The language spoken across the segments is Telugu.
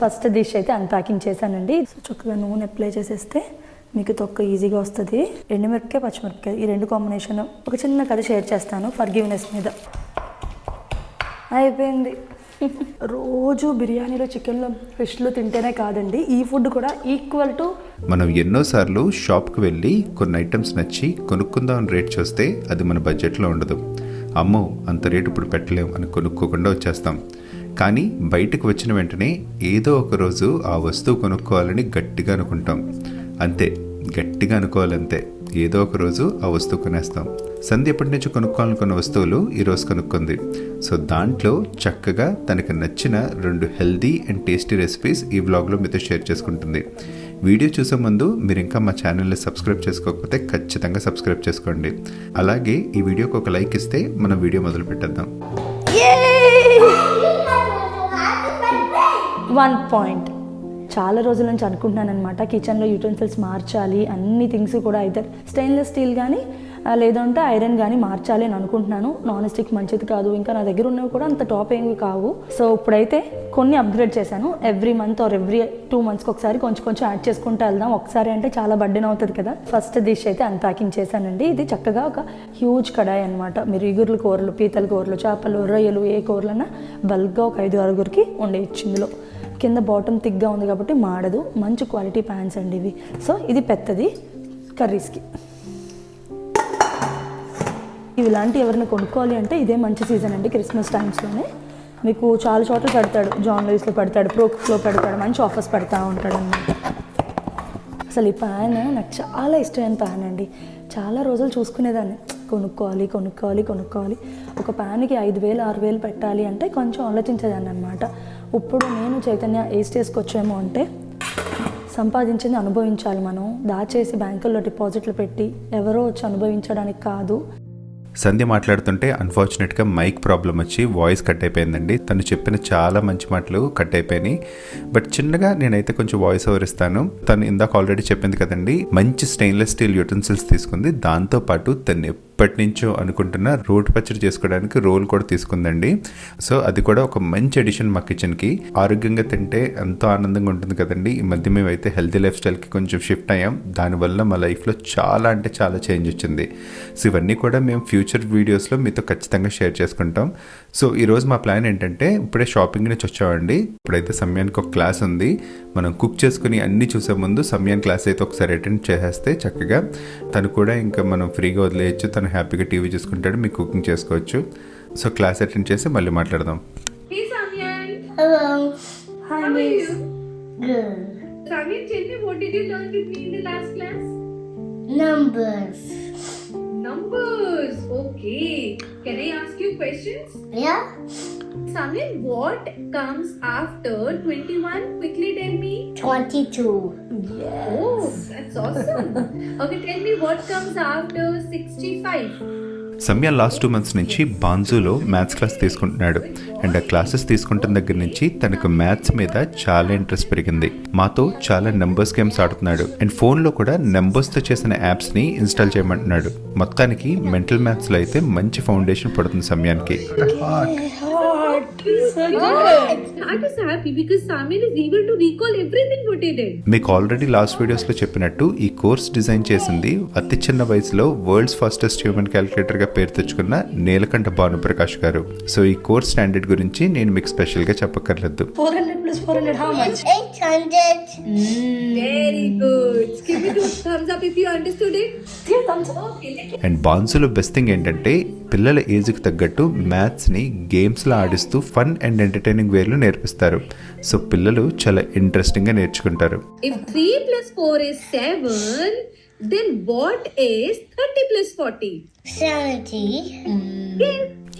ఫస్ట్ డిష్ అయితే అన్ప్యాకింగ్ చేశానండి. సో చక్కగా నూనె అప్లై చేసేస్తే మీకు తొక్క ఈజీగా వస్తుంది. ఎండుమిరపకాయ పచ్చిమిరపకాయ ఈ రెండు కాంబినేషన్ ఒక చిన్న కథ షేర్ చేస్తాను ఫర్గివ్నెస్ మీద. అయిపోయింది. రోజు బిర్యానీలో చికెన్లో ఫిష్లు తింటేనే కాదండి. ఈ ఫుడ్ కూడా ఈక్వల్ టు మనం ఎన్నోసార్లు షాప్కి వెళ్ళి కొన్ని ఐటమ్స్ నచ్చి కొనుక్కుందాం అని రేట్ చూస్తే అది మన బడ్జెట్లో ఉండదు. అమ్మో అంత రేటు ఇప్పుడు పెట్టలేం అని కొనుక్కోకుండా వచ్చేస్తాం. కానీ బయటకు వచ్చిన వెంటనే ఏదో ఒక రోజు ఆ వస్తువు కొనుక్కోవాలని గట్టిగా అనుకుంటాం. అంతే గట్టిగా అనుకోవాలంతే. ఏదో ఒక రోజు ఆ వస్తువు కొనేస్తాం. సంధ్య ఎప్పటి నుంచి కొనుక్కోవాలనుకున్న వస్తువులు ఈరోజు కొనుక్కుంది. సో దాంట్లో చక్కగా తనకు నచ్చిన రెండు హెల్దీ అండ్ టేస్టీ రెసిపీస్ ఈ వ్లాగ్లో మీతో షేర్ చేసుకుంటుంది. వీడియో చూసే ముందు మీరు ఇంకా మా ఛానల్ని సబ్స్క్రైబ్ చేసుకోకపోతే ఖచ్చితంగా సబ్స్క్రైబ్ చేసుకోండి. అలాగే ఈ వీడియోకి ఒక లైక్ ఇస్తే మనం వీడియో మొదలు పెట్టేద్దాం వన్ పాయింట్ చాలా రోజుల నుంచి అనుకుంటున్నాను అనమాట కిచెన్లో యూటెన్సిల్స్ మార్చాలి అన్ని థింగ్స్ కూడా అయితే స్టెయిన్లెస్ స్టీల్ కానీ లేదంటే ఐరన్ కానీ మార్చాలి అని అనుకుంటున్నాను. నాన్ స్టిక్ మంచిది కాదు. ఇంకా నా దగ్గర ఉన్నవి కూడా అంత టాప్ ఏమి కావు. సో ఇప్పుడైతే కొన్ని అప్గ్రేడ్ చేశాను. Every month or every two మంత్స్కి ఒకసారి కొంచెం కొంచెం యాడ్ చేసుకుంటూ వెళ్దాం. ఒకసారి అంటే చాలా బర్డెన్ అవుతుంది కదా. ఫస్ట్ డిష్ అయితే అన్ప్యాకింగ్ చేశానండి. ఇది చక్కగా ఒక హ్యూజ్ కడాయి అనమాట మీరు ఇగుర్ల కూరలు పీతల కూరలు చేపలు రొయ్యలు ఏ కూరలన్నా బల్క్గా ఒక ఐదు ఆరుగురికి ఉండేయచ్చు ఇందులో. కింద బాటమ్ థిక్గా ఉంది కాబట్టి మాడదు. మంచి క్వాలిటీ ప్యాన్స్ అండి ఇవి. సో ఇది పెద్దది. కర్రీస్కి ఇవి ఇలాంటి ఎవరైనా కొనుక్కోవాలి అంటే ఇదే మంచి సీజన్ అండి క్రిస్మస్ టైమ్స్లోనే మీకు చాలా చోట్ల పెడతాడు. జాన్ లూయిస్లో పెడతాడు ప్రోక్స్లో పెడతాడు మంచి ఆఫర్స్ పెడతా ఉంటాడు అన్నమాట. అసలు ఈ ప్యాన్ నాకు చాలా ఇష్టమైన ప్యాన్ అండి. చాలా రోజులు చూసుకునేదాన్ని. కొనుక్కోవాలి కొనుక్కోవాలి కొనుక్కోవాలి. ఒక ప్యాన్కి ఐదు వేలు ఆరు వేలు పెట్టాలి అంటే కొంచెం ఆలోచించేదాన్ని అనమాట ఇప్పుడు నేను చైతన్య ఏ స్టేజ్కి వచ్చామో అంటే సంపాదించింది అనుభవించాలి మనం. దాచేసి బ్యాంకుల్లో డిపాజిట్లు పెట్టి ఎవరో వచ్చి అనుభవించడానికి కాదు. సంధ్య మాట్లాడుతుంటే అన్ఫార్చునేట్గా మైక్ ప్రాబ్లం వచ్చి వాయిస్ కట్ అయిపోయిందండి. తను చెప్పిన చాలా మంచి మాటలు కట్ అయిపోయినాయి. బట్ చిన్నగా నేనైతే కొంచెం వాయిస్ ఓవర్ ఇస్తాను. తను ఇందాక ఆల్రెడీ చెప్పింది కదండి మంచి స్టెయిన్లెస్ స్టీల్ యూటెన్సిల్స్ తీసుకుంది. దాంతో పాటు తను ఎప్పటి నుంచో అనుకుంటున్న రోటి పచ్చడి చేసుకోవడానికి రోల్ కూడా తీసుకుందండి. సో అది కూడా ఒక మంచి ఎడిషన్ మా కిచెన్కి ఆరోగ్యంగా తింటే ఎంతో ఆనందంగా ఉంటుంది కదండి. ఈ మధ్య మేమైతే హెల్తీ లైఫ్ స్టైల్కి కొంచెం షిఫ్ట్ అయ్యాం. దానివల్ల మా లైఫ్లో చాలా అంటే చాలా చేంజ్ వచ్చింది. సో ఇవన్నీ కూడా మేము ఫ్యూచర్ వీడియోస్లో మీతో ఖచ్చితంగా షేర్ చేసుకుంటాం. సో ఈరోజు మా ప్లాన్ ఏంటంటే ఇప్పుడే షాపింగ్ నుంచి వచ్చామండి. ఇప్పుడైతే సమయానికి ఒక క్లాస్ ఉంది. మనం కుక్ చేసుకుని అన్నీ చూసే ముందు సమయాన్ని క్లాస్ అయితే ఒకసారి అటెండ్ చేసేస్తే చక్కగా. తను కూడా ఇంకా మనం ఫ్రీగా వదిలేయచ్చు. తను హ్యాపీగా టీవీ చూసుకుంటాడు. మీకు కుకింగ్ చేసుకోవచ్చు. సో క్లాస్ అటెండ్ చేసి మళ్ళీ మాట్లాడదాం. Samyan, tell me what did you learn with me in the last class? Numbers. Numbers. Okay. Can I ask you questions? Yeah? Samyan, what comes after 21? Quickly tell me. 22. Yes. Oh, that's awesome. okay, tell me what comes after 65? సమయ లాస్ట్ టూ మంత్స్ నుంచి బాన్జూలో మ్యాథ్స్ క్లాస్ తీసుకుంటున్నాడు. అండ్ ఆ క్లాసెస్ తీసుకుంటున్న దగ్గర నుంచి తనకు మ్యాథ్స్ మీద చాలా ఇంట్రెస్ట్ పెరిగింది. మాతో చాలా నెంబర్స్ గేమ్స్ ఆడుతున్నాడు. అండ్ ఫోన్లో కూడా నెంబర్స్తో చేసిన యాప్స్ని ఇన్స్టాల్ చేయమంటున్నాడు. మొత్తానికి మెంటల్ మ్యాథ్స్లో అయితే మంచి ఫౌండేషన్ పడుతుంది సమయానికి. మీకు ఆల్రెడీ లాస్ట్ వీడియోస్లో చెప్పినట్టు ఈ కోర్స్ డిజైన్ చేసింది అతి చిన్న వయసులో వరల్డ్స్ ఫాస్టెస్ట్ హ్యూమన్ క్యాలిక్యులేటర్గా పేరు తెచ్చుకున్న నీలకంఠ భానుప్రకాష్ గారు. సో ఈ కోర్స్ స్టాండర్డ్ గురించి నేను మీకు స్పెషల్గా చెప్పక్కర్లేదు. Four hundred plus four hundred how much 800. Very good. Give me two thumbs up if you understood it. Okay, let and బాన్సులో best thing ఏంటంటే పిల్లల ఏజ్కి తగ్గట్టు మ్యాథ్స్ని గేమ్స్లో ఆడిస్తూ ఫన్ అండ్ ఎంటర్టైనింగ్ వేలో నేర్పిస్తారు. సో పిల్లలు చాలా ఇంట్రెస్టింగ్గా నేర్చుకుంటారు. If 3 plus 4 is 7, then what is 30 plus 40? 70.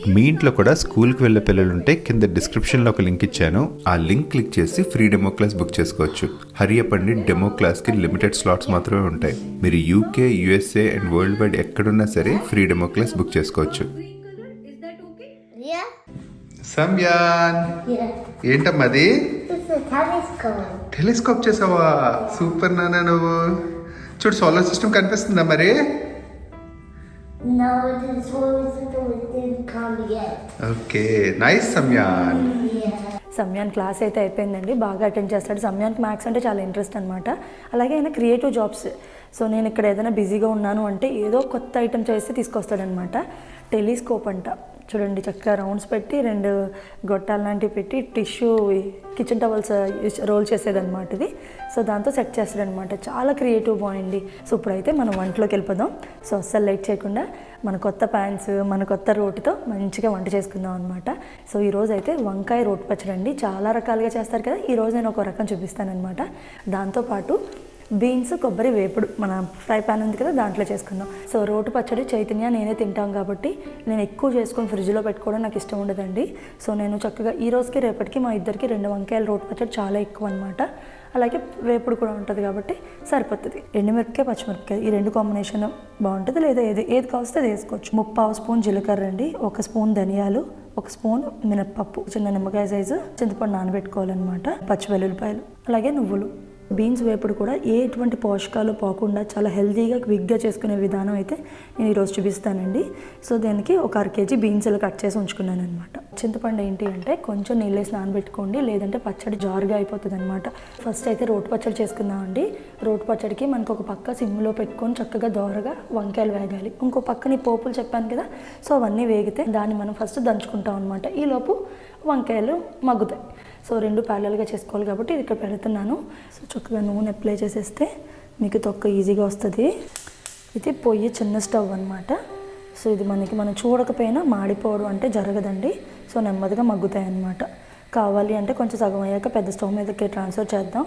మీ ఇంట్లో కూడా స్కూల్కి వెళ్ళే పిల్లలు ఉంటే కింద డిస్క్రిప్షన్లో ఒక లింక్ ఇచ్చాను ఆ లింక్ క్లిక్ చేసి ఫ్రీ డెమో క్లాస్ బుక్ చేసుకోవచ్చు హరియపండి డెమో క్లాస్కి లిమిటెడ్ స్లాట్స్ మాత్రమే ఉంటాయి మీరు UK USA and worldwide ఎక్కడున్నా సరే ఫ్రీ డెమో క్లాస్ బుక్ చేసుకోవచ్చు Green color, is that okay? Yeah? Samyan Yeah. ఏంటమ్మది It's a telescope. టెలిస్కోప్ చేసావా సూపర్ నాన్న నువ్వు చూడు సోలార్ సిస్టమ్ కనిపిస్తుందా మరి. Okay nice Yeah. Samyan class అయితే అయిపోయిందండి బాగా అటెండ్ చేస్తాడు. సమ్యాన్కి మ్యాథ్స్ అంటే చాలా ఇంట్రెస్ట్ అనమాట అలాగే ఆయన క్రియేటివ్ జాబ్స్. సో నేను ఇక్కడ ఏదైనా బిజీగా ఉన్నాను అంటే ఏదో కొత్త ఐటమ్ చేస్తే తీసుకొస్తాడనమాట టెలిస్కోప్ అంట. చూడండి చక్కగా రౌండ్స్ పెట్టి రెండు గొట్టాలు లాంటివి పెట్టి టిష్యూ కిచెన్ టవల్స్ రోల్ చేసేదన్నమాట ఇది. సో దాంతో సెట్ చేస్తాడనమాట చాలా క్రియేటివ్ బాయ్ అండి. సో ఇప్పుడైతే మనం వంటలోకి వెళ్ళిపోదాం. సో అస్సలు లైట్ చేయకుండా మన కొత్త ప్యాన్స్ మన కొత్త రోటితో మంచిగా వంట చేసుకుందాం అనమాట సో ఈరోజు అయితే వంకాయ రోటి పచ్చడి అండి. చాలా రకాలుగా చేస్తారు కదా. ఈరోజు నేను ఒక రకం చూపిస్తానమాట దాంతోపాటు బీన్స్ కొబ్బరి వేపుడు మన ఫ్రై ప్యాన్ ఉంది కదా దాంట్లో చేసుకుందాం. సో రోటి పచ్చడి చైతన్య నేనే తింటాం కాబట్టి నేను ఎక్కువ చేసుకొని ఫ్రిడ్జ్లో పెట్టుకోవడం నాకు ఇష్టం ఉండదండి. సో నేను చక్కగా ఈ రోజుకి రేపటికి మా ఇద్దరికి రెండు వంకాయల రోటి పచ్చడి చాలా ఎక్కువ అనమాట అలాగే వేపుడు కూడా ఉంటుంది కాబట్టి సరిపోతుంది. ఎండుమిరపకాయ పచ్చిమిరపకాయ ఈ రెండు కాంబినేషన్ బాగుంటుంది లేదా ఏది? ఏది కావస్తే అది వేసుకోవచ్చు. ముప్పావు స్పూన్ జీలకర్ర అండి ఒక స్పూన్ ధనియాలు ఒక స్పూన్ మినప్పప్పు. చిన్న నిమ్మకాయ సైజు చింతపండు నానబెట్టుకోవాలన్నమాట. పచ్చి వెల్లుల్లిపాయలు అలాగే నువ్వులు. బీన్స్ వేపుడు కూడా ఎటువంటి పోషకాలు పోకుండా చాలా హెల్తీగా క్విక్గా చేసుకునే విధానం అయితే నేను ఈరోజు చూపిస్తానండి. సో దానికి ఒక అర కేజీ బీన్స్ ఇలా కట్ చేసి ఉంచుకున్నాను అనమాట చింతపండు ఏంటి అంటే కొంచెం నీళ్ళేసి నానబెట్టుకోండి లేదంటే పచ్చడి జారుగా అయిపోతుంది అనమాట ఫస్ట్ అయితే రోటి పచ్చడి చేసుకుందామండి. రోటి పచ్చడికి మనకు ఒక పక్క సిమ్లో పెట్టుకొని చక్కగా దోరగా వంకాయలు వేగాలి. ఇంకో పక్కన ఈ పోపులు చెప్పాను కదా సో అవన్నీ వేగితే దాన్ని మనం ఫస్ట్ దంచుకుంటాం అనమాట ఈలోపు వంకాయలు మగ్గుతాయి. సో రెండు ప్యారలల్గా చేసుకోవాలి కాబట్టి ఇది ఇక్కడ పెడుతున్నాను. సో చక్కగా నూనె అప్లై చేసేస్తే మీకు తొక్క ఈజీగా వస్తుంది. ఇది పొయ్యి చిన్న స్టవ్ అనమాట సో ఇది మనకి మనం చూడకపోయినా మాడిపోవడం అంటే జరగదండి. సో నెమ్మదిగా మగ్గుతాయి అన్నమాట కావాలి అంటే కొంచెం సగం అయ్యాక పెద్ద స్టవ్ మీదకి ట్రాన్స్ఫర్ చేద్దాం.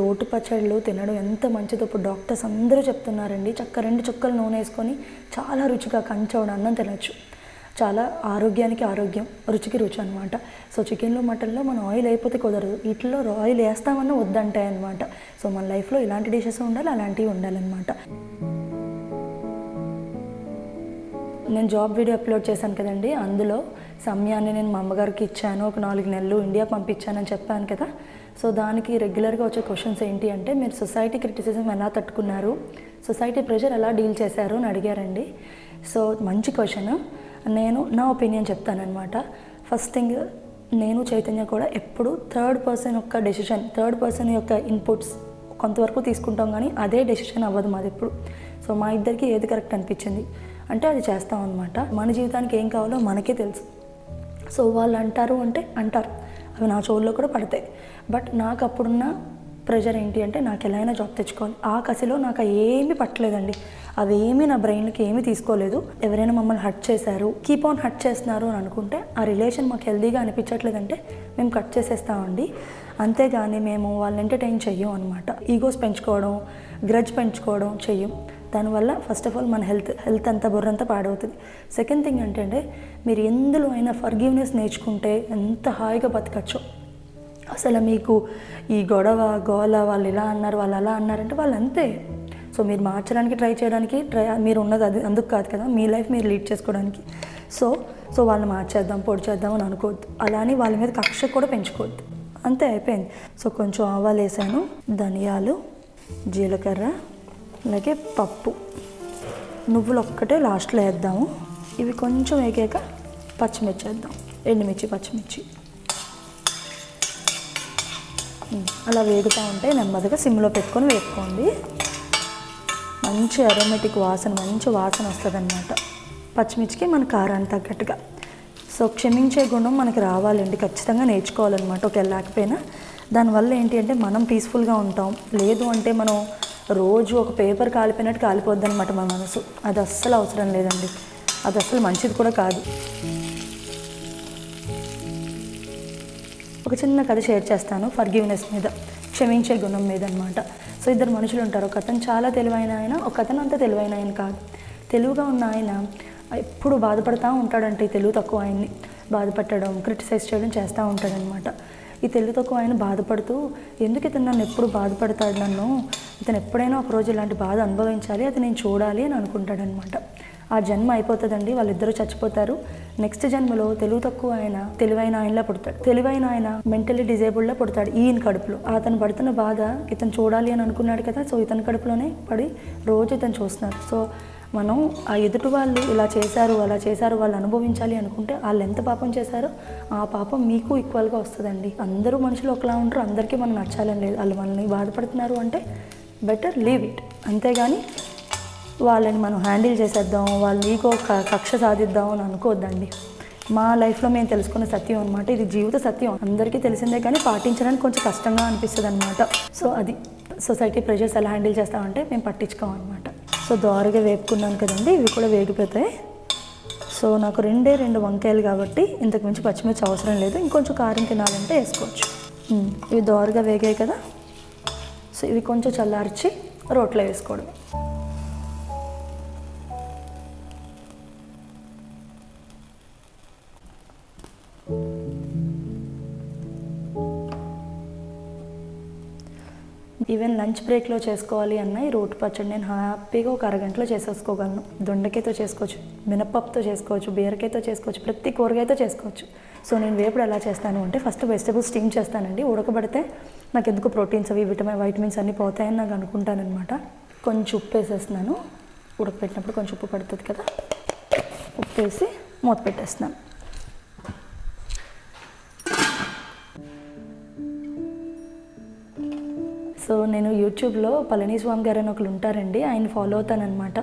రోటి పచ్చళ్ళు తినడం ఎంత మంచిదో ఇప్పుడు డాక్టర్స్ అందరూ చెప్తున్నారండి. చక్క రెండు చుక్కలు నూనె వేసుకొని చాలా రుచిగా కంచవడం అన్నం తినచ్చు. చాలా ఆరోగ్యానికి ఆరోగ్యం రుచికి రుచి అనమాట సో చికెన్లో మటన్లో మనం ఆయిల్ అయిపోతే కుదరదు. వీటిలో ఆయిల్ వేస్తామన్నా వద్దంటాయి అనమాట సో మన లైఫ్లో ఇలాంటి డిషెస్ ఉండాలి అలాంటివి ఉండాలన్నమాట. నేను జాబ్ వీడియో అప్లోడ్ చేశాను కదండి. అందులో సమయాన్ని నేను మా అమ్మగారికి ఇచ్చాను. ఒక నాలుగు నెలలు ఇండియా పంపించానని చెప్పాను కదా. సో దానికి రెగ్యులర్గా వచ్చే క్వశ్చన్స్ ఏంటి అంటే మీరు సొసైటీ క్రిటిసిజం ఎలా తట్టుకున్నారు? సొసైటీ ప్రెషర్ ఎలా డీల్ చేశారు అని అడిగారండి. సో మంచి క్వశ్చన్ నేను నా ఒపీనియన్ చెప్తానమాట ఫస్ట్ థింగ్ నేను చైతన్య కూడా ఎప్పుడు థర్డ్ పర్సన్ యొక్క డెసిషన్ థర్డ్ పర్సన్ యొక్క ఇన్పుట్స్ కొంతవరకు తీసుకుంటాం కానీ అదే డెసిషన్ అవ్వదు మాది ఎప్పుడు. సో మా ఇద్దరికి ఏది కరెక్ట్ అనిపించింది? అంటే అది చేస్తాం అనమాట మన జీవితానికి ఏం కావాలో మనకే తెలుసు. సో వాళ్ళు అంటారు అంటే అంటారు. అవి నా చెవుల్లో కూడా పడతాయి. బట్ నాకు అప్పుడున్న ప్రెషర్ ఏంటి అంటే నాకు ఎలా అయినా జాబ్ తెచ్చుకోవాలి. ఆ కసిలో నాకు ఏమీ పట్టలేదండి. అవేమీ నా బ్రెయిన్కి ఏమీ తీసుకోలేదు. ఎవరైనా మమ్మల్ని హట్ చేశారు కీప్ ఆన్ హట్ చేస్తున్నారు అని అనుకుంటే ఆ రిలేషన్ మాకు హెల్దీగా అనిపించట్లేదంటే మేము కట్ చేసేస్తామండి. అంతేగాని మేము వాళ్ళని ఎంటర్టైన్ చెయ్యం అనమాట ఈగోస్ పెంచుకోవడం గ్రడ్జ్ పెంచుకోవడం చెయ్యం. దానివల్ల ఫస్ట్ ఆఫ్ ఆల్ మన హెల్త్ హెల్త్ అంతా బుర్రంతా పాడవుతుంది. సెకండ్ థింగ్ ఏంటంటే మీరు ఎందులో అయినా ఫర్గివ్నెస్ నేర్చుకుంటే ఎంత హాయిగా బతకచ్చు. అసలు మీకు ఈ గొడవ గోల వాళ్ళు ఇలా అన్నారు వాళ్ళు అలా అన్నారంటే వాళ్ళు అంతే సో మీరు మార్చడానికి ట్రై చేయడానికి ట్రై మీరు ఉన్నది అది అందుకు కాదు కదా మీ లైఫ్ మీరు లీడ్ చేసుకోవడానికి. సో సో వాళ్ళని మార్చేద్దాం పొడి చేద్దాం అని అనుకోవద్దు. అలానే వాళ్ళ మీద కక్ష కూడా పెంచుకోవద్దు. అంతే అయిపోయింది. సో కొంచెం ఆవాలు వేసాను ధనియాలు జీలకర్ర అలాగే పప్పు. నువ్వులు ఒక్కటే లాస్ట్లో వేద్దాము. ఇవి కొంచెం వేగాక పచ్చిమిర్చి వేద్దాం. ఎండుమిర్చి పచ్చిమిర్చి. అలా వేగుతూ ఉంటే నెమ్మదిగా సిమ్లో పెట్టుకొని వేపుకోండి. మంచి అరోమేటిక్ వాసన మంచి వాసన వస్తుంది అనమాట పచ్చిమిర్చికి మన కారానికి తగ్గట్టుగా. సో క్షమించే గుణం మనకి రావాలండి. ఖచ్చితంగా నేర్చుకోవాలన్నమాట ఒకవేళ లేకపోయినా. దానివల్ల ఏంటి అంటే మనం పీస్ఫుల్గా ఉంటాం. లేదు అంటే మనం రోజు ఒక పేపర్ కాలిపోయినట్టు కాలిపోద్ది అనమాట మన మనసు. అది అస్సలు అవసరం లేదండి. అది అస్సలు మంచిది కూడా కాదు. ఒక చిన్న కథ షేర్ చేస్తాను. ఫర్గివ్నెస్ మీద క్షమించే గుణం మీద అనమాట సో ఇద్దరు మనుషులు ఉంటారు. ఒక అతను చాలా తెలివైన ఆయన ఒక అతను అంత తెలివైన ఆయన కాదు. తెలుగుగా ఉన్న ఆయన ఎప్పుడు బాధపడతా ఉంటాడంటే ఈ తెలుగు తక్కువ ఆయన్ని. బాధపెట్టడం క్రిటిసైజ్ చేయడం చేస్తూ ఉంటాడనమాట. ఈ తెలుగు తక్కువ ఆయన బాధపడుతూ ఎందుకు ఇతను నన్ను ఎప్పుడు బాధపడతాడు నన్ను? ఇతను ఎప్పుడైనా ఒక రోజు ఇలాంటి బాధ అనుభవించాలి అది నేను చూడాలి అని అనుకుంటాడనమాట. ఆ జన్మ అయిపోతుందండి వాళ్ళిద్దరూ చచ్చిపోతారు. నెక్స్ట్ జన్మలో తెలుగు తక్కువ ఆయన తెలివైన ఆయనలా పుడతాడు. తెలివైన ఆయన మెంటలీ డిజేబుల్డ్లా పుడతాడు ఈయన కడుపులో. అతను పడుతున్న బాధ ఇతను చూడాలి అని అనుకున్నాడు కదా సో ఇతని కడుపులోనే పడి రోజు ఇతను చూస్తున్నారు. సో మనం ఆ ఎదుటి వాళ్ళు ఇలా చేశారు అలా చేశారు వాళ్ళు అనుభవించాలి అనుకుంటే వాళ్ళు ఎంత పాపం చేశారో ఆ పాపం మీకు ఈక్వల్గా వస్తుందండి. అందరూ మనుషులు ఒకలా ఉంటారు అందరికీ మనం నచ్చాలని లేదు. వాళ్ళు మనల్ని బాధపడుతున్నారు అంటే బెటర్ లీవ్ ఇట్. అంతేగాని వాళ్ళని మనం హ్యాండిల్ చేసేద్దాం వాళ్ళ ఈగో కక్ష సాధిద్దాం అని అనుకోవద్దండి మా లైఫ్లో మేము తెలుసుకున్న సత్యం అనమాట ఇది జీవిత సత్యం. అందరికీ తెలిసిందే కానీ పాటించడానికి కొంచెం కష్టంగా అనిపిస్తుంది అనమాట సో అది సొసైటీ ప్రెషర్స్ ఎలా హ్యాండిల్ చేస్తామంటే మేము పట్టించుకోం అనమాట సో దోరగా వేపుకున్నాను కదండి ఇవి కూడా వేగిపోతాయి. సో నాకు రెండే రెండు వంకాయలు కాబట్టి ఇంతకు మించి పచ్చిమిర్చి అవసరం లేదు. ఇంకొంచెం కారం తినాలంటే వేసుకోవచ్చు. ఇవి దోరగా వేగాయి కదా. సో ఇవి కొంచెం చల్లార్చి రోట్లో వేసుకోవడం ఈవెన్ లంచ్ బ్రేక్లో చేసుకోవాలి అన్న ఈ రోటి పచ్చడి నేను హ్యాపీగా ఒక అరగంటలో చేసేసుకోగలను. దొండకాయతో చేసుకోవచ్చు మినపప్పుతో చేసుకోవచ్చు బీరకాయతో చేసుకోవచ్చు ప్రతి కూరగాయతో చేసుకోవచ్చు. సో నేను వేపుడు ఎలా చేస్తాను అంటే ఫస్ట్ వెజిటబుల్స్ స్టీమ్ చేస్తానండి. ఉడకబడితే నాకు ఎందుకు ప్రోటీన్స్ అవి విటమిన్ వైటమిన్స్ అన్నీ పోతాయని నాకు అనుకుంటానమాట కొంచెం ఉప్పు వేసేస్తున్నాను. ఉడకపెట్టినప్పుడు కొంచెం ఉప్పు పడుతుంది కదా? ఉప్పు వేసి మూత పెట్టేస్తున్నాను. సో నేను యూట్యూబ్లో పళనిస్వామి గారు అని ఒకరు ఉంటారండి ఆయన ఫాలో అవుతానమాట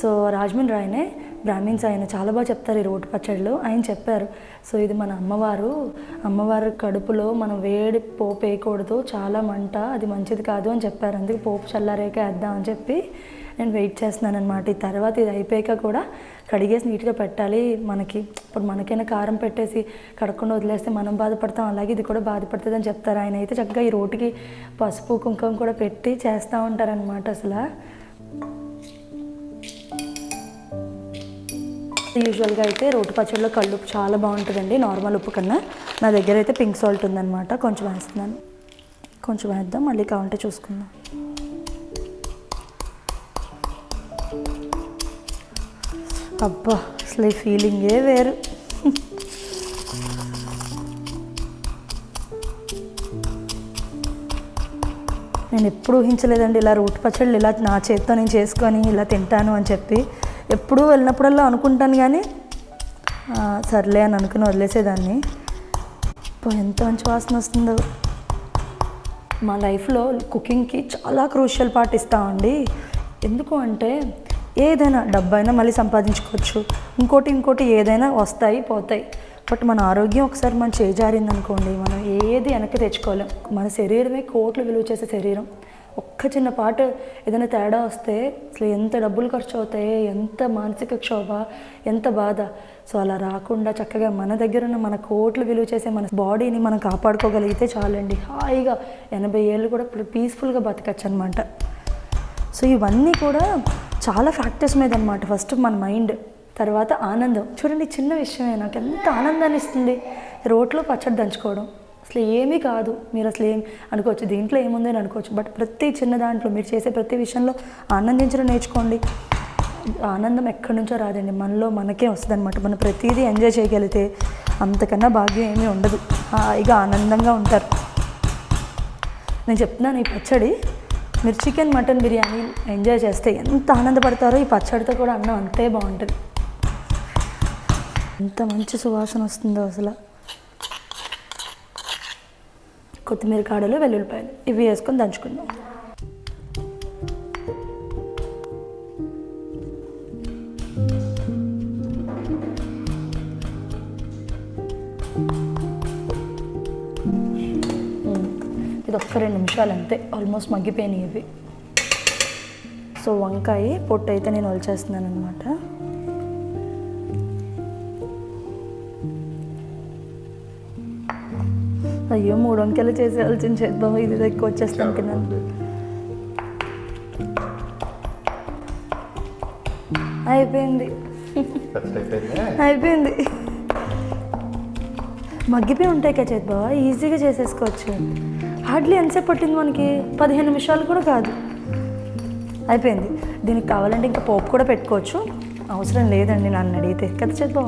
సో రాజమండ్రి ఆయనే బ్రాహ్మిన్స్ ఆయన చాలా బాగా చెప్తారు ఈ రోటి పచ్చడిలో ఆయన చెప్పారు. సో ఇది మన అమ్మవారు అమ్మవారి కడుపులో మనం వేడి పోపు వేయకూడదు చాలా మంట అది మంచిది కాదు అని చెప్పారు. అందుకే పోపు చల్లారేక వేద్దాం అని చెప్పి నేను వెయిట్ చేస్తున్నాను అనమాట ఈ తర్వాత ఇది అయిపోయాక కూడా కడిగేసి నీట్గా పెట్టాలి. మనకి ఇప్పుడు మనకైనా కారం పెట్టేసి కడగకుండా వదిలేస్తే మనం బాధపడతాం. అలాగే ఇది కూడా బాధపడుతుంది అని చెప్తారు. ఆయన అయితే చక్కగా ఈ రోటికి పసుపు కుంకుమ కూడా పెట్టి చేస్తూ ఉంటారనమాట అసలు. యూజువల్గా అయితే రోటి పచ్చడిలో కళ్ళు ఉప్పు చాలా బాగుంటుందండి. నార్మల్ ఉప్పు కన్నా. నా దగ్గర అయితే పింక్ సాల్ట్ ఉందన్నమాట. కొంచెం వేస్తున్నాను. కొంచెం వేద్దాం. మళ్ళీ కావాలంటే చూసుకుందాం. అబ్బా అసలు ఈ ఫీలింగే వేరు. నేను ఎప్పుడు ఊహించలేదండి ఇలా రూట్ పచ్చళ్ళు ఇలా నా చేత్తో నేను చేసుకొని ఇలా తింటాను అని చెప్పి. ఎప్పుడూ వెళ్ళినప్పుడల్లా అనుకుంటాను కానీ సర్లే అని అనుకుని వదిలేసేదాన్ని. ఎంత మంచి వాసన వస్తుందో. మా లైఫ్లో కుకింగ్కి చాలా క్రూషియల్ పార్ట్ ఇస్తామండి. ఎందుకు అంటే ఏదైనా డబ్బైనా మళ్ళీ సంపాదించుకోవచ్చు. ఇంకోటి ఇంకోటి ఏదైనా వస్తాయి పోతాయి. బట్ మన ఆరోగ్యం ఒకసారి మనం చేజారింది అనుకోండి మనం ఏది వెనక్కి తెచ్చుకోలేం. మన శరీరమే కోట్లు విలువ చేసే శరీరం. ఒక్క చిన్న పాట ఏదైనా తేడా వస్తే అసలు ఎంత డబ్బులు ఖర్చు అవుతాయి ఎంత మానసిక క్షోభ ఎంత బాధ. సో అలా రాకుండా చక్కగా మన దగ్గర ఉన్న మన కోట్లు విలువ చేసే మన బాడీని మనం కాపాడుకోగలిగితే చాలండి. హాయిగా ఎనభై ఏళ్ళు కూడా ఇప్పుడు పీస్ఫుల్గా బతకచ్చు అనమాట సో ఇవన్నీ కూడా చాలా ఫ్యాక్టర్స్ మీద అనమాట ఫస్ట్ మన మైండ్ తర్వాత ఆనందం. చూడండి చిన్న విషయమే. నాకు ఎంత ఆనందాన్ని ఇస్తుంది. రోట్లో పచ్చడి దంచుకోవడం. అసలు ఏమీ కాదు. మీరు అసలు ఏం అనుకోవచ్చు. దీంట్లో ఏముంది అని అనుకోవచ్చు. బట్ ప్రతి చిన్న దాంట్లో మీరు చేసే ప్రతి విషయంలో ఆనందించడం నేర్చుకోండి. ఆనందం ఎక్కడి నుంచో రాదండి. మనలో మనకే వస్తుంది అనమాట మనం ప్రతిదీ ఎంజాయ్ చేయగలిగితే అంతకన్నా భాగ్యం ఏమీ ఉండదు. హాయిగా ఆనందంగా ఉంటారు. నేను చెప్తున్నాను ఈ పచ్చడి మీరు చికెన్ మటన్ బిర్యానీ ఎంజాయ్ చేస్తే ఎంత ఆనందపడతారో ఈ పచ్చడితో కూడా అన్నం అంతే బాగుంటుంది ఎంత మంచి సువాసన వస్తుందో అసలు కొత్తిమీర కాడలు వెల్లుల్లిపాయలు ఇవి వేసుకొని దంచుకుందాం ఉమ్. ఇది ఒక్క రెండు నిమిషాలు అంతే. ఆల్మోస్ట్ మగ్గిపోయినాయి ఇవి. సో వంకాయ పొట్టు అయితే నేను వలిచేస్తున్నాను అనమాట అయ్యో మూడు వంకాయలు చేసేయాల్సిన చేద్దాం ఇది ఎక్కువ వచ్చేస్తాను అనుకున్నాను అయిపోయింది. అయిపోయింది? మగ్గిపోయి ఉంటాయి కదా చేతి బావ ఈజీగా చేసేసుకోవచ్చు. హార్డ్లీ ఎంతసేపు పట్టింది మనకి? పదిహేను నిమిషాలు కూడా కాదు. అయిపోయింది. దీనికి కావాలంటే ఇంకా పోపు కూడా పెట్టుకోవచ్చు. అవసరం లేదండి నన్ను అడిగితే. కదా బావ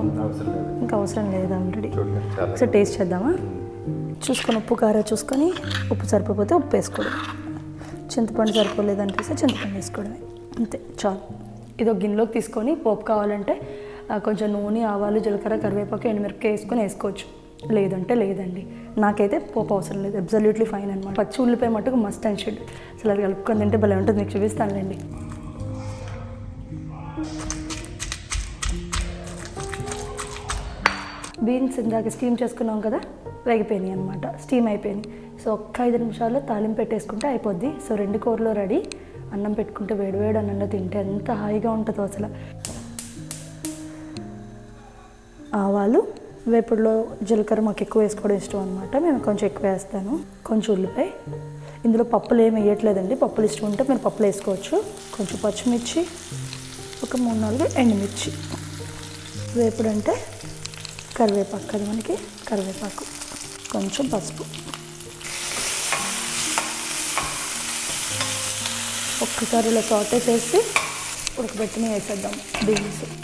ఇంకా అవసరం లేదు. ఆల్రెడీ. ఒకసారి టేస్ట్ చేద్దామా? చూసుకొని ఉప్పు కారం చూసుకొని ఉప్పు సరిపోతే ఉప్పు వేసుకోవడం చింతపండు సరిపోలేదు అనిపిస్తే చింతపండు వేసుకోవడమే. అంతే చాలు. ఇది ఒక గిన్నెలోకి తీసుకొని పోపు కావాలంటే కొంచెం నూనె ఆవాలు జీలకర్ర కరివేపాకు ఎండుమిరపకాయ వేసుకొని వేసుకోవచ్చు. లేదంటే లేదండి. నాకైతే పోపు అవసరం లేదు. అబ్జల్యూట్లీ ఫైన్ అనమాట పచ్చి ఉల్లిపాయ మట్టుకు మస్ట్ అండ్ షుడ్ అసలు అది కలుపుకొని తింటే భలే ఉంటుంది. మీకు చూపిస్తానులేండి. బీన్స్ ఇందాక స్టీమ్ చేసుకున్నాం కదా వేగిపోయినాయి అనమాట స్టీమ్ అయిపోయినాయి. సో ఒక్క ఐదు నిమిషాల్లో తాలింపు పెట్టేసుకుంటే అయిపోద్ది. సో రెండు కూరలు రెడీ. అన్నం పెట్టుకుంటే వేడివేడి అన్నంలో తింటే ఎంత హాయిగా ఉంటుందో అసలు. ఆవాలు వేపుడులో జీలకర్ర మాకు ఎక్కువ వేసుకోవడం ఇష్టం అనమాట నేను కొంచెం ఎక్కువ వేస్తాను. కొంచెం ఉల్లిపాయ. ఇందులో పప్పులు ఏమి వేయట్లేదండి. పప్పులు ఇష్టం ఉంటే మీరు పప్పులు వేసుకోవచ్చు. కొంచెం పచ్చిమిర్చి. ఒక మూడు నాలుగు ఎండుమిర్చి. వేపుడు అంటే కరివేపాకు కదా మనకి? కరివేపాకు. కొంచెం పసుపు. ఒక్కసారి ఇలా సాటే చేసి ఉడకబెట్టిన వేసేద్దాం. బీన్స్.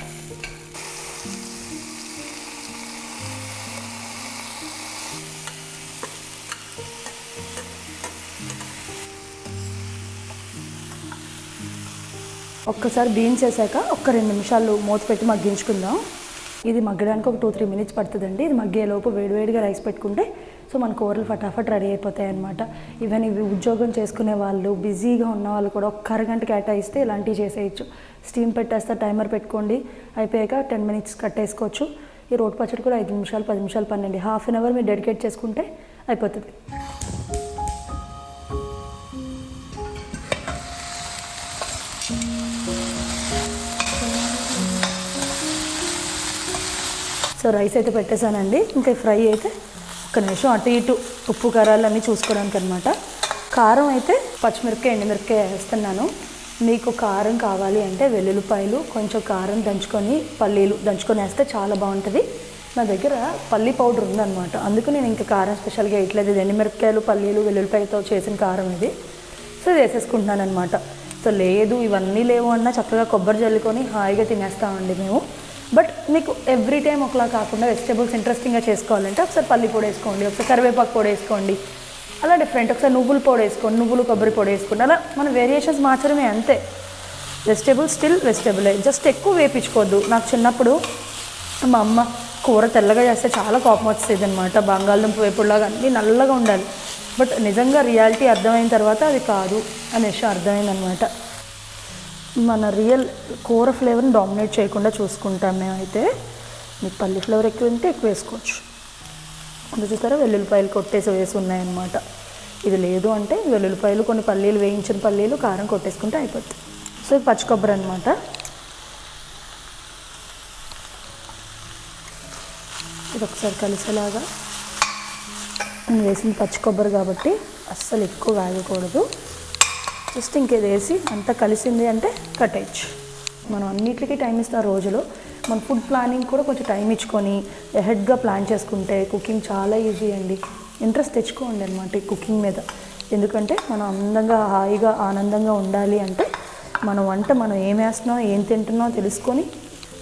ఒక్కసారి బీన్స్ వేసాక ఒక్క రెండు నిమిషాలు మూత పెట్టి మగ్గించుకుందాం. ఇది మగ్గడానికి ఒక టూ త్రీ మినిట్స్ పడుతుందండి. ఇది మగ్గేలోపు వేడివేడిగా రైస్ పెట్టుకుంటే సో మన కూరలు ఫటాఫట్ రెడీ అయిపోతాయి అనమాట ఈవెన్ ఇవి ఉద్యోగం చేసుకునే వాళ్ళు బిజీగా ఉన్న వాళ్ళు కూడా ఒక్క అరగంట కేటాయిస్తే ఇలాంటివి చేసేయచ్చు. స్టీమ్ పెట్టేస్తే టైమర్ పెట్టుకోండి. అయిపోయాక టెన్ మినిట్స్ కట్టేసుకోవచ్చు. ఈ రోడ్ పచ్చడి కూడా ఐదు నిమిషాలు పది నిమిషాలు పన్నెండు. హాఫ్ అన్ అవర్ మీరు డెడికేట్ చేసుకుంటే అయిపోతుంది. సో రైస్ అయితే పెట్టేశానండి. ఇంకా ఫ్రై అయితే ఒక నిమిషం అటు ఇటు ఉప్పు కారాలు అన్నీ చూసుకోవడానికి అనమాట కారం అయితే పచ్చిమిరపకాయ ఎండుమిరపకాయ వేస్తున్నాను. మీకు కారం కావాలి అంటే వెల్లుల్లిపాయలు కొంచెం కారం దంచుకొని పల్లీలు దంచుకొని వేస్తే చాలా బాగుంటుంది. నా దగ్గర పల్లీ పౌడర్ ఉందన్నమాట. అందుకు నేను ఇంకా కారం స్పెషల్గా వేయట్లేదు. ఇది ఎండుమిరపకాయలు పల్లీలు వెల్లుల్లిపాయతో చేసిన కారం ఇది. సో ఇది వేసేసుకుంటున్నాను అనమాట సో లేదు ఇవన్నీ లేవు అన్నా చక్కగా కొబ్బరి జల్లుకొని హాయిగా తినేస్తామండి మేము. బట్ మీకు ఎవ్రీ టైం ఒకలా కాకుండా వెజిటేబుల్స్ ఇంట్రెస్టింగ్గా చేసుకోవాలంటే ఒకసారి పల్లి పొడి వేసుకోండి ఒకసారి కరివేపాకు పొడి వేసుకోండి. అలా డిఫరెంట్ ఒకసారి నువ్వుల పొడి వేసుకోండి నువ్వులు కొబ్బరి పొడి వేసుకోండి. అలా మన వేరియేషన్స్ మార్చడమే అంతే. వెజిటేబుల్ స్టిల్ వెజిటేబులే జస్ట్ ఎక్కువ వేపించుకోవద్దు. నాకు చిన్నప్పుడు మా అమ్మ కూర తెల్లగా చేస్తే చాలా కోపం వచ్చేది అనమాట బంగాళదుంప వేపుడులాగా అన్నీ నల్లగా ఉండాలి. బట్ నిజంగా రియాలిటీ అర్థమైన తర్వాత అది కాదు అనేసి అర్థమైందనమాట మన రియల్ కూర ఫ్లేవర్ని డామినేట్ చేయకుండా చూసుకుంటాం మేమైతే. మీకు పల్లి ఫ్లేవర్ ఎక్కువ ఉంటే ఎక్కువ వేసుకోవచ్చు. అది చూస్తారా వెల్లుల్లిపాయలు కొట్టేసి వేసి ఉన్నాయన్నమాట. ఇది లేదు అంటే వెల్లుల్లిపాయలు కొన్ని పల్లీలు వేయించిన పల్లీలు కారం కొట్టేసుకుంటే అయిపోతుంది సో ఇది పచ్చి కొబ్బరి అనమాట ఇది ఒకసారి కలిసేలాగా. నేను వేసిన పచ్చి కొబ్బరి కాబట్టి అస్సలు ఎక్కువ వేగకూడదు. జస్ట్ ఇంకేది వేసి అంతా కలిసింది అంటే కట్టేయచ్చు మనం అన్నిటికీ టైం ఇస్తాం రోజులో. మన ఫుడ్ ప్లానింగ్ కూడా కొంచెం టైం ఇచ్చుకొని ఎహెడ్గా ప్లాన్ చేసుకుంటే కుకింగ్ చాలా ఈజీ అండి. ఇంట్రెస్ట్ తెచ్చుకోండి అనమాట ఈ కుకింగ్ మీద. ఎందుకంటే మనం అందంగా హాయిగా ఆనందంగా ఉండాలి అంటే మన వంట మనం ఏం వేస్తున్నాం ఏం తింటున్నాం తెలుసుకొని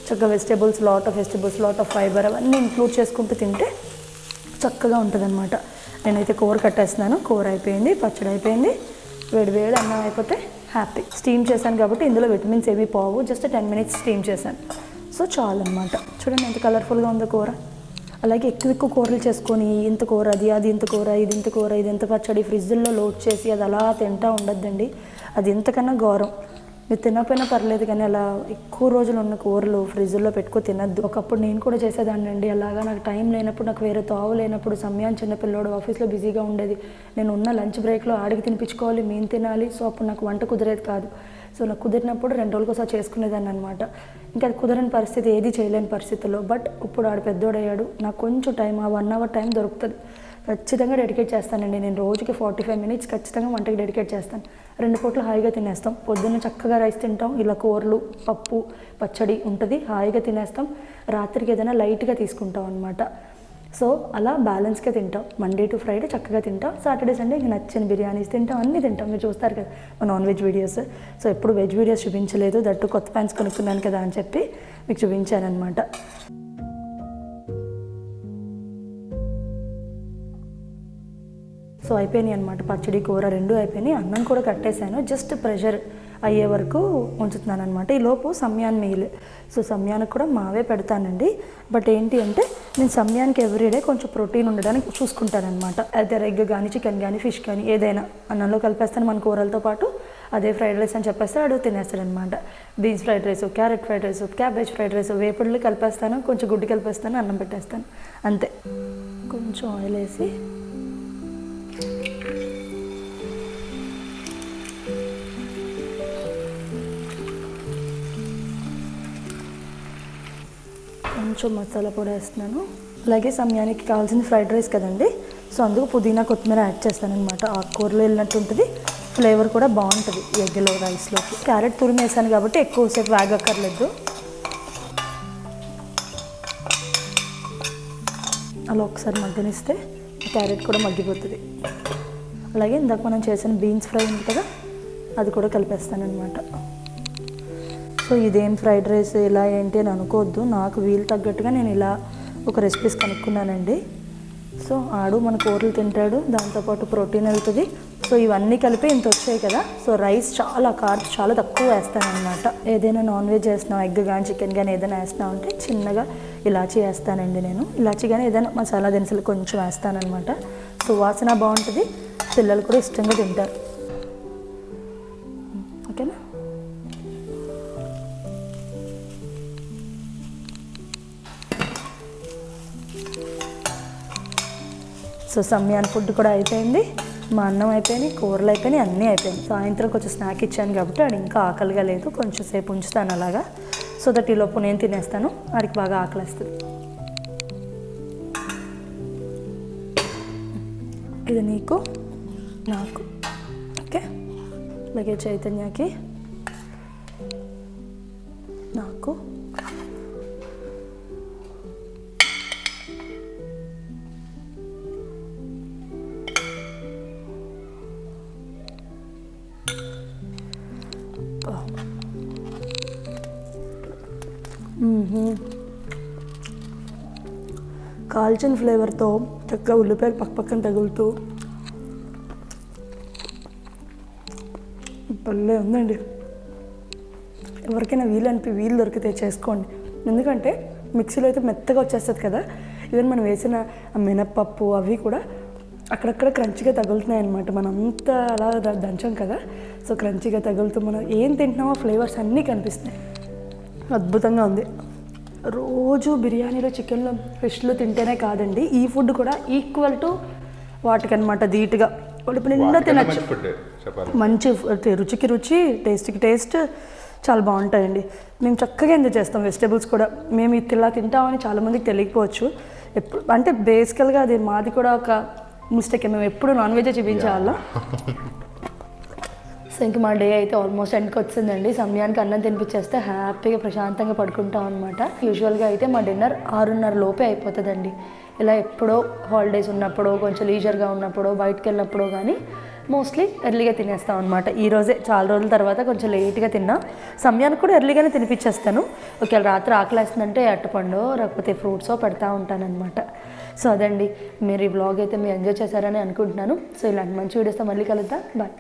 చక్కగా vegetables lot of vegetables lot of fibre అవన్నీ ఇంక్లూడ్ చేసుకుంటూ తింటే చక్కగా ఉంటుందన్నమాట. నేనైతే కూర కట్టేస్తున్నాను. కూర అయిపోయింది పచ్చడి అయిపోయింది. వేడి వేడి అన్నం అయిపోతే హ్యాపీ. స్టీమ్ చేశాను కాబట్టి ఇందులో విటమిన్స్ ఏమీ పోవు. జస్ట్ టెన్ మినిట్స్ స్టీమ్ చేశాను. సో చాలు అనమాట చూడండి ఎంత కలర్ఫుల్గా ఉందో కూర. అలాగే ఎక్కువ ఎక్కువ కూరలు చేసుకొని ఇంత కూర అది అది ఇంత కూర ఇది ఇంత కూర ఇది ఇంత పచ్చడి ఫ్రిడ్జ్లో లోడ్ చేసి అది అలా తింటా ఉండొద్దండి. అది ఇంతకన్నా ఘోరం. మీరు తినకపోయినా పర్లేదు కానీ అలా ఎక్కువ రోజులు ఉన్న కూరలు ఫ్రిడ్జ్లో పెట్టుకో తినద్దు. ఒకప్పుడు నేను కూడా చేసేదాన్ని అండి. అలాగా నాకు టైం లేనప్పుడు నాకు వేరే తావు లేనప్పుడు సమయాన్ని చిన్నపిల్లోడు ఆఫీస్లో బిజీగా ఉండేది. నేను ఉన్న లంచ్ బ్రేక్లో ఆడికి తినిపించుకోవాలి మేము తినాలి. సో అప్పుడు నాకు వంట కుదిరేది కాదు. సో నాకు కుదిరినప్పుడు రెండు రోజులకు ఒకసారి చేసుకునేదాన్ని అనమాట ఇంకా అది కుదరని పరిస్థితి ఏది చేయలేని పరిస్థితుల్లో. బట్ ఇప్పుడు ఆడు పెద్దోడయ్యాడు. నాకు కొంచెం టైం ఆ వన్ అవర్ టైం దొరుకుతుంది. ఖచ్చితంగా డెడికేట్ చేస్తానండి. నేను రోజుకి ఫార్టీ ఫైవ్ మినిట్స్ ఖచ్చితంగా వంటకి డెడికేట్ చేస్తాను. రెండు పూట్లు హాయిగా తినేస్తాం. పొద్దున్న చక్కగా రైస్ తింటాం. ఇలా కూరలు పప్పు పచ్చడి ఉంటుంది. హాయిగా తినేస్తాం. రాత్రికి ఏదైనా లైట్గా తీసుకుంటాం అనమాట సో అలా బ్యాలెన్స్గా తింటాం. మండే టు ఫ్రైడే చక్కగా తింటాం. సాటర్డే సండే ఇంకా నచ్చిన బిర్యానీస్ తింటాం. అన్నీ తింటాం. మీరు చూస్తారు కదా మా నాన్ వెజ్ వీడియోస్. సో ఎప్పుడు వెజ్ వీడియోస్ చూపించలేదు. దట్టు కొత్త ప్యాన్స్ కొనుక్కున్నాను కదా అని చెప్పి మీకు చూపించాను అనమాట సో అయిపోయినాయి అనమాట పచ్చడి కూర రెండు అయిపోయినాయి. అన్నం కూడా కట్టేశాను. జస్ట్ ప్రెషర్ అయ్యే వరకు ఉంచుతున్నాను అనమాట ఈ లోపు మీల్ సో సమయానికి కూడా మావే పెడతానండి. బట్ ఏంటి అంటే నేను సమయానికి ఎవ్రీడే కొంచెం ప్రోటీన్ ఉండడానికి చూసుకుంటానమాట అయితే ఎగ్ కానీ చికెన్ కానీ ఫిష్ కానీ ఏదైనా అన్నంలో కలిపేస్తాను. మన కూరలతో పాటు అదే ఫ్రైడ్ రైస్ అని చెప్పేస్తే అడుగు తినేస్తాడనమాట beans fried rice carrot fried rice cabbage fried rice వేపుడులు కలిపేస్తాను. కొంచెం గుడ్డు కలిపేస్తాను. అన్నం పెట్టేస్తాను. అంతే. కొంచెం ఆయిల్ వేసి కొంచెం మసాలా పొడి వేస్తున్నాను. అలాగే సమయానికి కావాల్సిన ఫ్రైడ్ రైస్ కదండి. సో అందుకు పుదీనా కొత్తిమీర యాడ్ చేస్తాను అనమాట ఆకుకూరలో వెళ్ళినట్టు ఉంటుంది. ఫ్లేవర్ కూడా బాగుంటుంది ఎగ్లో రైస్లోకి. క్యారెట్ తురిమి వేసాను కాబట్టి ఎక్కువసేపు వేగక్కర్లేదు. అలా ఒకసారి మగ్గనిస్తే క్యారెట్ కూడా మగ్గిపోతుంది. అలాగే ఇందాక మనం చేసిన బీన్స్ ఫ్రై ఉంది కదా అది కూడా కలిపేస్తాను అనమాట సో ఇదేం ఫ్రైడ్ రైస్ ఇలా ఏంటి అని అనుకోవద్దు. నాకు వీలు తగ్గట్టుగా నేను ఇలా ఒక రెసిపీస్ కనుక్కున్నానండి. సో ఆడు మన కూరలు తింటాడు దాంతోపాటు ప్రోటీన్ వెళ్తుంది. సో ఇవన్నీ కలిపి ఇంత వచ్చాయి కదా. సో రైస్ చాలా కార్బ్స్ చాలా తక్కువ వేస్తానమాట ఏదైనా నాన్ వెజ్ వేస్తున్నాం ఎగ్ కానీ చికెన్ కానీ ఏదైనా వేస్తున్నాం అంటే చిన్నగా ఇలాచీ వేస్తానండి నేను. ఇలాచీ కానీ ఏదైనా మసాలా దినుసులు కొంచెం వేస్తానమాట సో వాసన బాగుంటుంది. పిల్లలు కూడా ఇష్టంగా తింటారు. ఓకేనా? సో సమ్యాన్ ఫుడ్ కూడా అయిపోయింది. మా అన్నం అయిపోయినాయి కూరలు అయిపోయినాయి అన్నీ అయిపోయినాయి. సాయంత్రం కొంచెం స్నాక్ ఇచ్చాను కాబట్టి ఆడు ఇంకా ఆకలిగా లేదు. కొంచెం సేపు ఉంచుతాను అలాగా. సో దట్ ఈలోపు నేను తినేస్తాను. వాడికి బాగా ఆకలిస్తుంది. ఇది నీకు నాకు. ఓకే? అలాగే చైతన్యకి. కాల్చిన ఫ్లేవర్తో చక్కగా ఉల్లిపాయలు పక్క పక్కన తగులుతూ. భలే ఉందండి. ఎవరికైనా వీలు అనిపి వీలు దొరికితే చేసుకోండి. ఎందుకంటే మిక్సీలో అయితే మెత్తగా వచ్చేస్తుంది కదా. ఈవెన్ మనం వేసిన మినప్పప్పు అవి కూడా అక్కడక్కడ క్రంచిగా తగులుతున్నాయి అనమాట మనం అంతా అలా దంచాం కదా. సో క్రంచిగా తగులుతూ మనం ఏం తింటున్నామో ఫ్లేవర్స్ అన్నీ కనిపిస్తున్నాయి. అద్భుతంగా ఉంది. రోజు బిర్యానీలో చికెన్లో ఫిష్లో తింటేనే కాదండి. ఈ ఫుడ్ కూడా ఈక్వల్ టు వాటికనమాట ధీటుగా. కడుపు నిండా తినచ్చు. మంచి రుచికి రుచి టేస్ట్కి టేస్ట్ చాలా బాగుంటాయండి. మేము చక్కగా ఎంజాయ్ చేస్తాం వెజిటేబుల్స్ కూడా. మేము ఇది ఇలా తింటామని చాలామందికి తెలియకపోవచ్చు. ఎప్పుడు అంటే బేసికల్గా అది మాది కూడా ఒక మిస్టేక్ మేము ఎప్పుడు నాన్ వెజ్ చూపించాలా సో ఇంక మా డే అయితే ఆల్మోస్ట్ ఎండ్కి వచ్చిందండి. సమయానికి అన్నం తినిపించేస్తే హ్యాపీగా ప్రశాంతంగా పడుకుంటాం అనమాట యూజువల్గా అయితే మా డిన్నర్ ఆరున్నర లోపే అయిపోతుందండి. ఇలా ఎప్పుడో హాలిడేస్ ఉన్నప్పుడు కొంచెం లీజర్గా ఉన్నప్పుడు బయటకు వెళ్ళినప్పుడు కానీ మోస్ట్లీ ఎర్లీగా తినేస్తాం అనమాట ఈ రోజే చాలా రోజుల తర్వాత కొంచెం లేట్గా తిన్నా. సమయానికి కూడా ఎర్లీగానే తినిపించేస్తాను. ఒకవేళ రాత్రి ఆకలేస్తుందంటే అట్టపండు లేకపోతే ఫ్రూట్సో పెడతా ఉంటానన్నమాట. సో అదండి. మీరు ఈ బ్లాగ్ అయితే మీరు ఎంజాయ్ చేశారని అనుకుంటున్నాను. సో ఇలాంటి మంచి వీడియోస్తో మళ్ళీ కలుద్దాం. బాయ్